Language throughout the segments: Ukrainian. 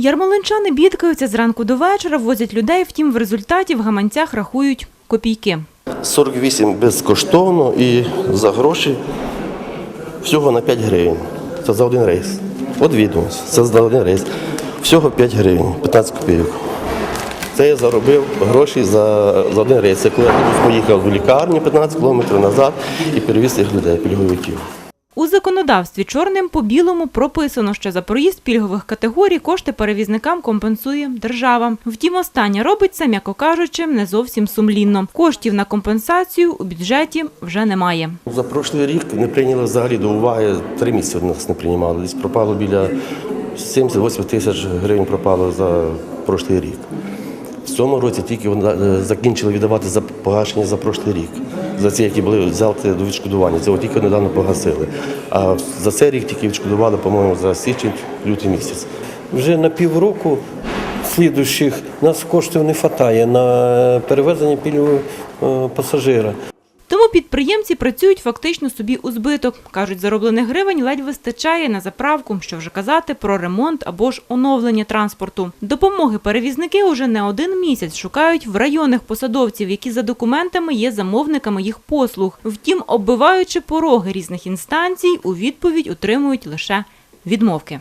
Ярмолинчани бідкаються зранку до вечора, возять людей, втім в результаті в гаманцях рахують копійки. 48 безкоштовно і за гроші всього на 5 гривень. Це за один рейс. От відомість, це за один рейс. Всього 5 гривень, 15 копійок. Це я заробив гроші за, за один рейс. Це коли я поїхав до лікарні 15 кілометрів назад і перевіз цих людей, пільговиків. У законодавстві чорним по білому прописано, що за проїзд пільгових категорій кошти перевізникам компенсує держава. Втім, останнє робить це, м'яко кажучи, не зовсім сумлінно. Коштів на компенсацію у бюджеті вже немає. За прошлий рік не прийняли взагалі до уваги, три місяці нас не приймали. Десь пропало біля 70-80 тисяч гривень пропало за прошлий рік. Цьому році тільки е, закінчили віддавати за погашення за прошлий рік. За ці, які були взяти до відшкодування. Це тільки недавно погасили. А за цей рік тільки відшкодували, по-моєму, за січень, лютий місяць. Вже на півроку слідуючих нас коштів не вистачає на перевезення пільгового е, пасажира. Тому підприємці працюють фактично собі у збиток. Кажуть, зароблених гривень ледь вистачає на заправку, що вже казати про ремонт або ж оновлення транспорту. Допомоги перевізники уже не один місяць шукають в районних посадовців, які за документами є замовниками їх послуг. Втім, оббиваючи пороги різних інстанцій, у відповідь отримують лише відмовки.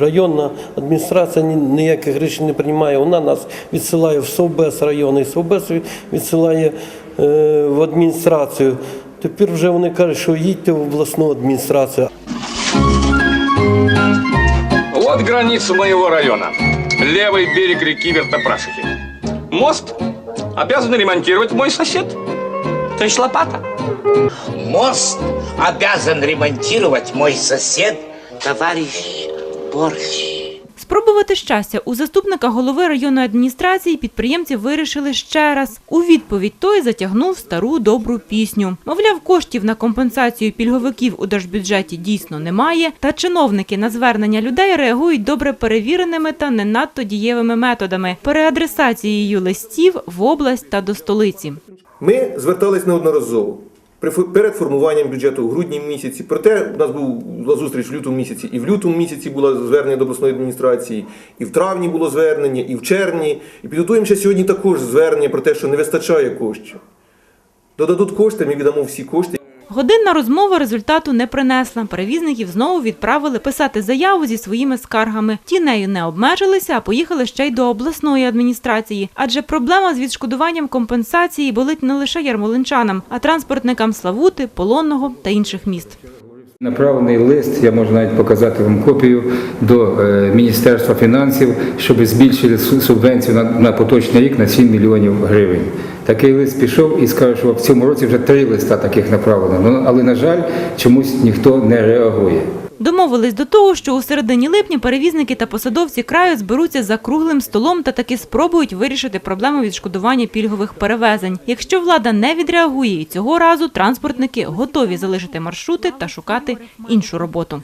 Районна адміністрація ні- ніяких рішень не приймає. Вона нас відсилає в Совбез районний, Совбез відсилає в адміністрацію. Тепер вже вони кажуть, що їдьте в обласну адміністрацію. Вот граница моего района. Левый берег реки Вертопрашихи. Мост обязан ремонтировать мой сосед. То есть лопата. Мост обязан ремонтировать мой сосед, товарищ Борщ. Спробувати щастя у заступника голови районної адміністрації підприємці вирішили ще раз. У відповідь той затягнув стару добру пісню. Мовляв, коштів на компенсацію пільговиків у держбюджеті дійсно немає, та чиновники на звернення людей реагують добре перевіреними та не надто дієвими методами переадресацією листів в область та до столиці. Ми звертались неодноразово перед формуванням бюджету у грудні місяці. Проте у нас була зустріч в лютому місяці, і в лютому місяці було звернення до обласної адміністрації, і в травні було звернення, і в червні. І підготуємо ще сьогодні також звернення про те, що не вистачає коштів. Додадуть кошти, ми віддамо всі кошти. Годинна розмова результату не принесла. Перевізників знову відправили писати заяву зі своїми скаргами. Ті нею не обмежилися, а поїхали ще й до обласної адміністрації. Адже проблема з відшкодуванням компенсації болить не лише ярмолинчанам, а транспортникам Славути, Полонного та інших міст. Направлений лист, я можу навіть показати вам копію до е, Міністерства фінансів, щоб збільшили субвенцію на, на поточний рік на 7 мільйонів гривень. Такий лист пішов і скаже, що в цьому році вже три листа таких направлено. Ну, але, на жаль, чомусь ніхто не реагує. Домовились до того, що у середині липня перевізники та посадовці краю зберуться за круглим столом та таки спробують вирішити проблему відшкодування пільгових перевезень. Якщо влада не відреагує і цього разу транспортники готові залишити маршрути та шукати іншу роботу.